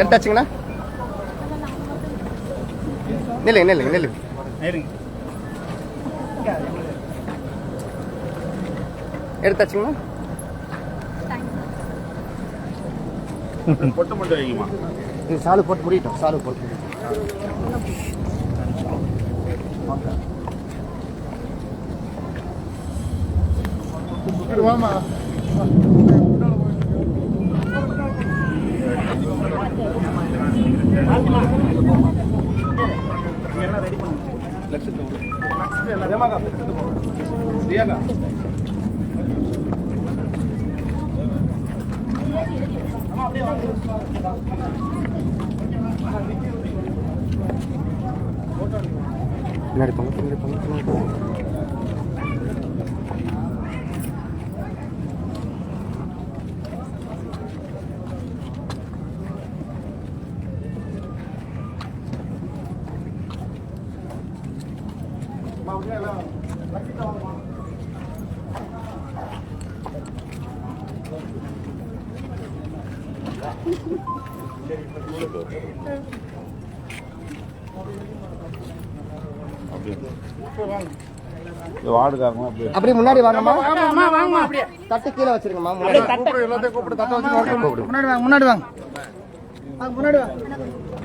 எடுத்தாச்சுங்கண்ணா நில்லுங்க நில்லுங்க நில்லுங்க எடுத்தாச்சுங்கண்ணா பொட்டு மட்டும் வைக்குமா சாலு போட்டு முடியட்டும் சாலு போட்டு முடியட்டும். பின்னாடி போங்க பின்னாடி பின்னாடி அப்படியே முன்னாடி வாங்கம்மா தட்டு கீழே வச்சிருங்கம்மா முன்னாடி வாங்க முன்னாடி வாங்க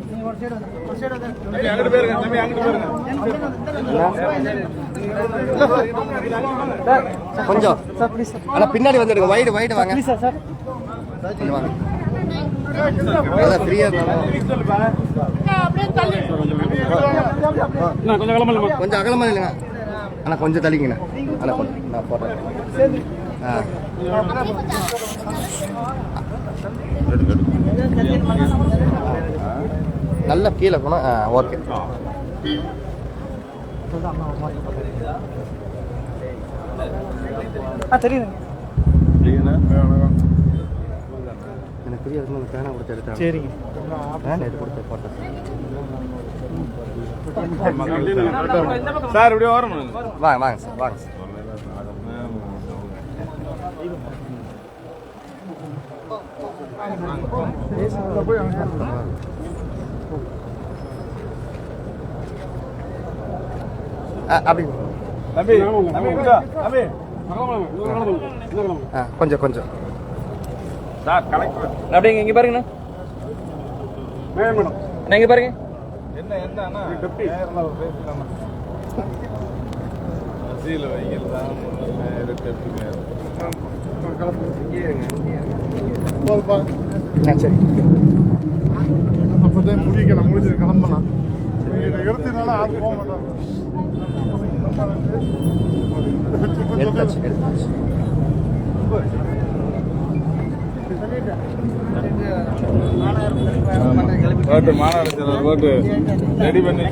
நீங்க ஒரு சைடு வாங்க ஒரு சைடு வாங்க தம்பி அங்கிட்டு போயிருங்க. தம்பி அங்கிட்டு போயிருங்க. கொஞ்சம். Sir please sir. ஆனா பின்னாடி வந்துடுங்க. வைடு வைடு வாங்க. Please sir sir. இங்க வாங்க. கொஞ்சம் அகலமா இல்லைங்க அண்ணா கொஞ்சம் தள்ளிங்கண்ணா அண்ணா கொஞ்சம். நான் போடுறேன். நல்ல கீழே போனால் ஆ ஓகே ஆ தெரியுது எனக்கு புரிய அந்த பேனா கொடுத்து எடுத்தேன் சரிங்க. பேனா எடுத்து கொடுத்து போட்டேன். சார் இப்படியே வரணும் வாங்க வாங்க சார் வாங்க சார். அப்படி இங்க கொஞ்சம் கொஞ்சம். Sir collector. அப்படிங்க இங்க பாருங்கண்ணா. மேடம். அண்ணா, இங்க பாருங்க. என்ன என்ன அண்ணா நேர்ல பேசலாமா சீல வைக்கல தான் போதுப்பா ஆ சரி. கிளம்பலாம் போக மாட்டாங்க. எடுத்தாச்சு எடுத்தாச்சு. ஓட்டு மாநகராட்சி ஓட்டு ரெடி பண்ணி